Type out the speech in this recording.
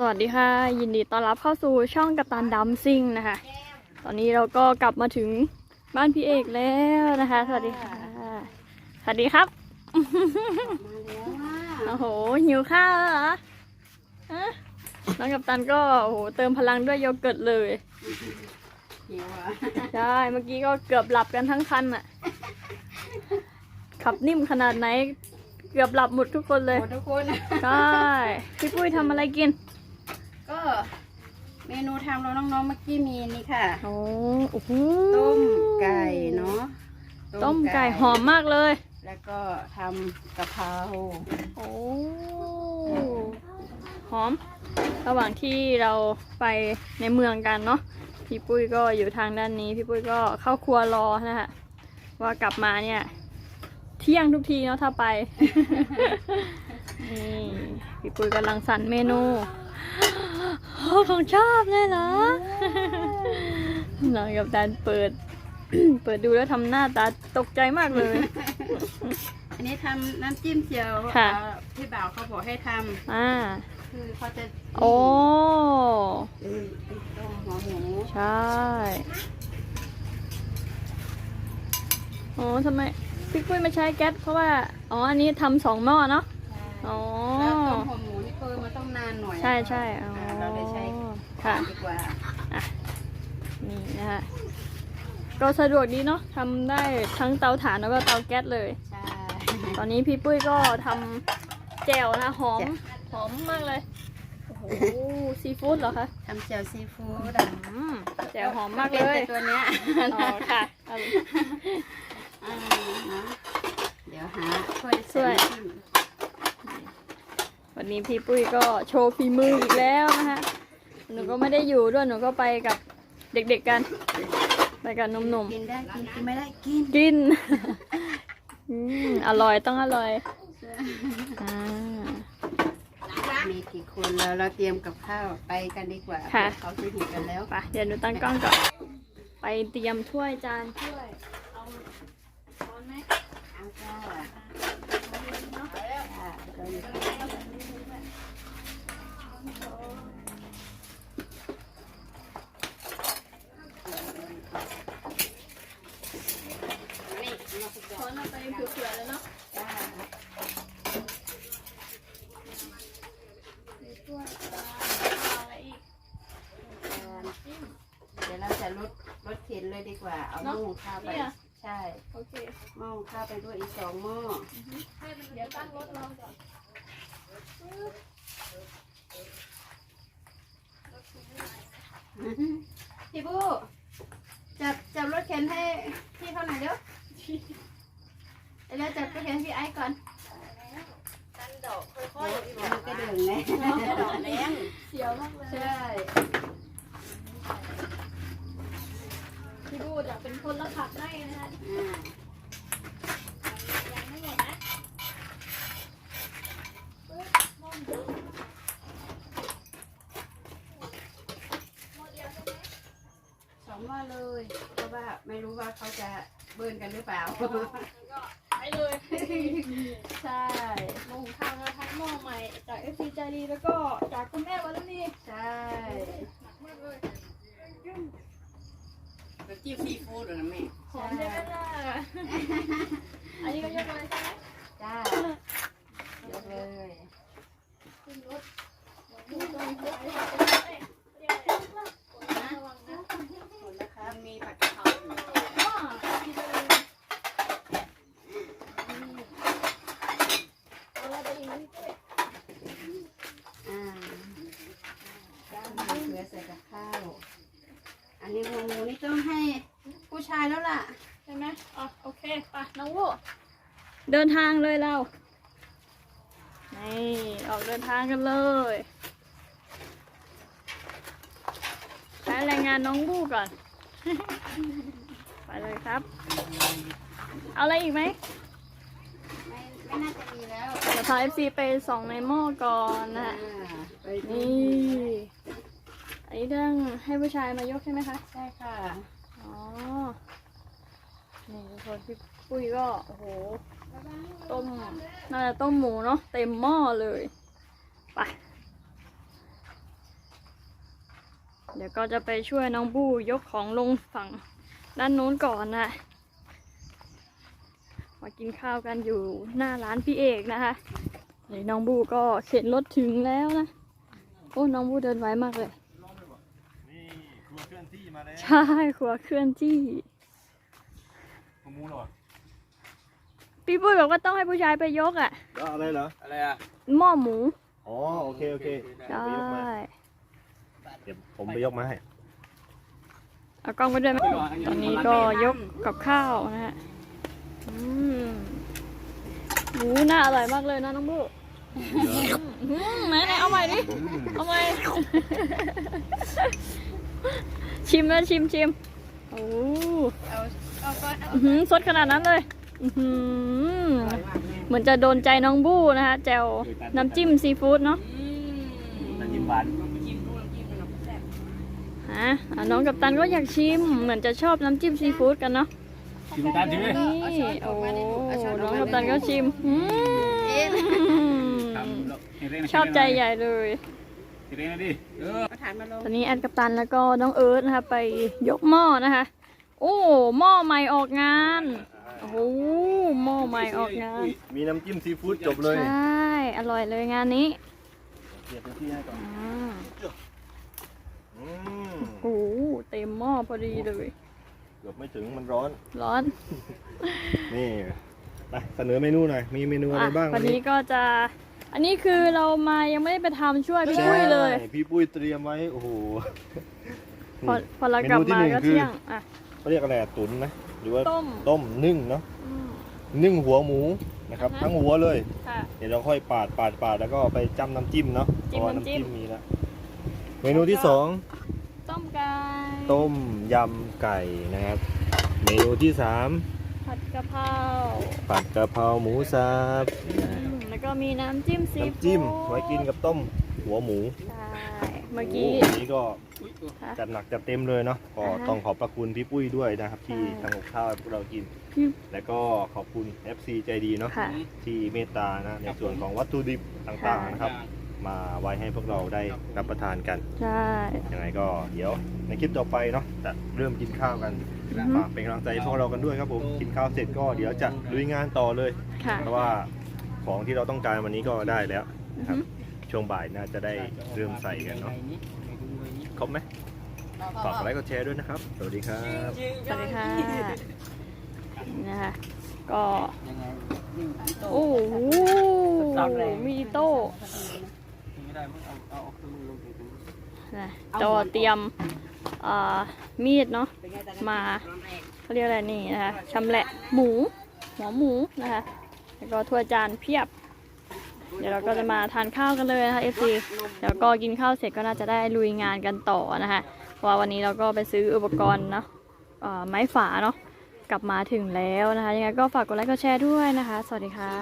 สวัสดีค่ะ ยินดีต้อนรับเข้าสู่ช่องกัปตันดัมซิงนะคะ ตอนนี้เราก็กลับมาถึงบ้านพี่เอกแล้วนะคะ สวัสดีค่ะ สวัสดีครับมาแล้วอะโอ้โหหิวข้าวแล้วเหรอฮะน้องกัปตันก็โอ้โหเติมพลังด้วยโยเกิร์ตเลยหิวอะใช่เมื่อกี้ก็เกือบหลับกันทั้งคันอะขับนิ่มขนาดไหน เกือบหลับหมดทุกคนเลยหมดทุกคน ใช่พี่ปุ้ยทำอะไรกิน ก็เมนูทำเราน้องๆเมื่อกี้มีนี่ค่ะ โอ้โอ้โหต้มไก่เนาะต้มไก่หอมมากเลย แล้วก็ทำกะเพราโอ้หอม ระหว่างที่เราไปในเมืองกันเนาะพี่ปุ้ยก็อยู่ทางด้านนี้ พี่ปุ้ยก็เข้าครัวรอนะฮะว่ากลับมาเนี่ย เที่ยงทุกทีเนาะถ้าไปนี่พี่ปุ้ยกำลังสรรเมนู โอ้ของชอบเลยเหรอหลังกับการเปิด เปิดดูแล้วทำหน้าตาตกใจมากเลย อันนี้ทำน้ำจิ้มเจียวค่ะ เอ่อพี่บ่าวเขาบอกให้ทอ่าำคือเขาจะโอ้เออต้มหัวหมูใช่อ๋อทำไมพี่กุ้ยไม่ใช้แก๊สเพราะว่า อ๋อ อันนี้ทำสองหม้อเนาะ อ๋อ แล้วต้มหัวหมูนี่ คือมันต้องนานหน่อยใช่ใช่อ๋ออ่าเราเลยใช้ค่ะ ดีกว่า นี่นะคะก็สะดวกดีเนาะทำได้ทั้งเตาถ่านแล้วก็เตาแก๊สเลย ใช่ ตอนนี้พี่ปุ้ยก็ทำแจ่วนะหอมหอมมากเลย โอ้โห ซีฟู้ดเหรอคะทำเจียวซีฟู้ดอะอืมแจ่วหอมมากเลป็นยแต่ตัวเนี้ยอ๋อค่ะเอา อ่านะเดี๋ยวหาถ้วยถ้วยใส่น้ำจิ้ม วันนี้พี่ปุ้ยก็โชว์ฝีมืออีกแล้วนะคะหนูก็ไม่ได้อยู่ด้วยหนูก็ไปกับเด็กๆกัน ไปกับหนุ่มกินได้กินกินไม่ได้กินๆกิน อืมอร่อยต้องอร่อยอ่า มีกี่คนแล้วเราเตรียมกับข้าวไปกันดีกว่าค่ะ เขาจะหิวกันแล้ว ไปเดี๋ยวหนูตั้งกล้องก่อน ไปเตรียมถ้วยจานถ้วย เอาช้อนไหมเอาจ้าค่ะ เราอยู่ช้อนเอาไปเผื่อๆแล้วเนาะจ้ามีถ้วยจานอะไรอีกเดี๋ยวเราจะลดลดเข็นเลยดีกว่า เอาหม้อหุงข้าวไป เนี่ย ใช่โอเค หม้อหุงข้าวไปด้วยอีกสองหม้อเดี๋ยวตั้งรถเราก่อนพี่บูจับจับรถเข็นให้พี่เขาหน่อยเดี๋ยว เดี๋ยวเราจับรถเข็นให้พี่ไอ้ก่อนตั้งดอกค่โอ้อยยมันก็เดินแน่ดอกแรงๆเสียวมากเลยใช่พี่บูดอะเป็นคนละขับให้นะฮะอ่ายังไม่หมดนะปึ๊บหม้อหมูหม้อเดียวใช่ไหมสองหม้อเลย เพราะว่าไม่รู้ว่าเขาจะเบิร์นกันหรือเปล่าแล้วก็ไป เลยใช่หม้อหุงข้าวนะทั้งหม้อใหม่จากเอฟซีใจดีแล้วก็จากคุณแม่วันนี้ใช่หนักมากเลยน้ำจิ้มซีฟู้ดเหรอนะแม่หอมใช่ไหมล่ะอันนี้ก็ยกเลยใช่ไหม จ้ายกเลย ขึ้นรถหมูต้มยกเลยเรียกอะไรระวังนะ ขอบคุณนะครับ มีผัดกะเพราอยู่ อ๋อกินเลยเอาอะไรไปอีกนิดด้วย อ่าจ้ามะเขือใส่กับข้าว อันนี้หัวหมูนี่ต้องให้ผู้ชายแล้วล่ะใช่ไหมอ๋อโอเคไปน้องวูเดินทางเลยเรา นี่ออกเดินทางกันเลยใช้แรงงานน้องวูก่อน ไปเลยครับ เอาอะไรอีกไหม ไม่ไม่น่าจะมีแล้วเดี๋ยวพาเอฟซีไปส่องในหม้อก่อนนะอ่าฮะไปดู นี่ อันนี้ต้องให้ผู้ชายมายกใช่ไหมคะ ใช่ค่ะ อ๋อ นี่ทุกคนพี่ปุ้ยก็ โอ้โห ต้ม น่าจะต้มหมูเนาะ เต็มหม้อเลย ไป เดี๋ยวก็จะไปช่วยน้องบู้ยกของลงฝั่งด้านนู้นก่อนนะมากินข้าวกันอยู่หน้าร้านพี่เอกนะคะนี่น้องบู้ก็เข็นรถถึงแล้วนะ โอ้ น้องบู้เดินไวมากเลยนี่ครัวเค ลื่อนที่มาแล้วใช่ครัวเคลื่อนที่ขมูเหรอพี่ปุ้ยบอกว่าต้องให้ผู้ชายไปยกอะอะไรเหรอ อะไรอะหม้อหมู อ๋อ โอเค โอเคใช่ไปยกมาเดี๋ยวผมไปยกมาให้ เอากล้องไปด้วยไหมตอนนี้ก็ยกกับข้าวนะฮะอืมหมูน่าอร่อยมากเลยนะน้องบูอืมไหนไหนเอาใหม่ดิ เอาใหม่ ชิมนะชิมชิมโอ้เอาเอาก้อนเอาอื้อหือสดขนาดนั้นเลยอื้อหือเหมือนจะโดนใจน้องบู้นะคะแจวน้ำจิ้มซีฟู้ดเนาะน้ำจิ้มหวานน้ำจิ้มดูน้ำจิ้มมันแซ่บฮะอะน้องกับตันก็อยากชิม เหมือนจะชอบน้ำจิ้มซีฟู้ดกันเนาะจิ้มตามจิ้มเลย นี่โอ้น้องกับตันก็ชิมอืมชอบใจใหญ่เลยเร่งดิ เออเอาฐานมาลงตอนนี้แอดกับตันแล้วก็น้องเอิร์ธนะคะ ไปยกหม้อนะคะ โอ้หม้อใหม่ออกงานโอ้โหหม้อใหม่ออกงานมีน้ำจิ้มซีฟู้ดจบเลยใช่อร่อยเลยงานนี้เกียบเป็นที่ให้ก่อนอ่าอืมโอ้โหเต็มหม้อพอดีเลยเกือบไม่ถึงมันร้อน ร้อน นี่ไปเสนอเมนูหน่อย มีเมนูอะไรอะบ้างวันนี้ก็จะ อันนี้คือเรามายังไม่ได้ไปทำช่วยพี่ปุ้ยเลย ใช่พี่ปุ้ยเตรียมไว้โอ้โหพอพอเรากลับมาก็เที่ยงอะเขาเรียกอะไรอะตุ๋นนะหรือว่าต้มต้มนึ่งเนาะอืม นึ่งหัวหมูนะครับ อ่าฮะ ทั้งหัวเลย ค่ะ เดี๋ยวเราค่อยปาดปาดปาดแล้วก็ไปจ้ำน้ำจิ้มเนาะจิ้มเพราะว่าน้ำจิ้มมีแล้วเมนูที่สอง ต้มไก่ต้มยำไก่นะครับ เมนูที่สามผัดกะเพราผัดกะเพราหมูสับนะอืม แล้วก็มีน้ำจิ้มซีฟู้ดน้ำจิ้มไว้กินกับต้มหัวหมูใช่เมื่อกี้โอ้วันนี้ก็ค่ะ จัดหนักจัดเต็มเลยเนาะก็อ่าฮะต้องขอบพระคุณพี่ปุ้ยด้วยนะครับ ที่ใช่ ทำกับข้าวให้พวกเรากิน พี่ แล้วก็ขอบคุณ FC ใจดีเนาะค่ะ ที่เมตตานะในส่วนของวัตถุดิบต่างๆนะครับ มาไว้ให้พวกเราได้รับประทานกันใช่ ยังไงก็เดี๋ยวในคลิปต่อไปเนาะจะเริ่มกินข้าวกันอือฮึ ฝากเป็นกำลังใจให้พวกเรากันด้วยครับผมกินข้าวเสร็จก็เดี๋ยวจะลุยงานต่อเลย ค่ะ เพราะว่า ของที่เราต้องการวันนี้ก็ได้แล้วอือครัฮึบช่วงบ่ายน่าจะได้เริ่มใส่กันเนาะครบไหมฝากกดไลค์กดแชร์ด้วยนะครับ สวัสดีครับ สวัสดีค่ะนี่นะคะก็ยังไงโอ้โหสับแรงมีโต้ไม่ได้มึงเอาเอาเอาเครื่องมือลงไปตรงนี้นะจอเตรียมอ่ามีดเนาะเป็นไงแต่มาเขาเรียกอะไรนี่นะคะชำแหละหมู หัวหมูนะคะ แล้วก็ถ้วยจานเพียบ เดี๋ยวเราก็จะมาทานข้าวกันเลยนะคะเอฟซีเดี๋ยวก็กินข้าวเสร็จก็น่าจะได้ลุยงานกันต่อนะคะเพราะว่าวันนี้เราก็ไปซื้ออุปกรณ์เนาะไม้ฝาเนาะกลับมาถึงแล้วนะคะ ยังไงก็ฝากกดไลค์กดแชร์ด้วยนะคะ สวัสดีค่ะ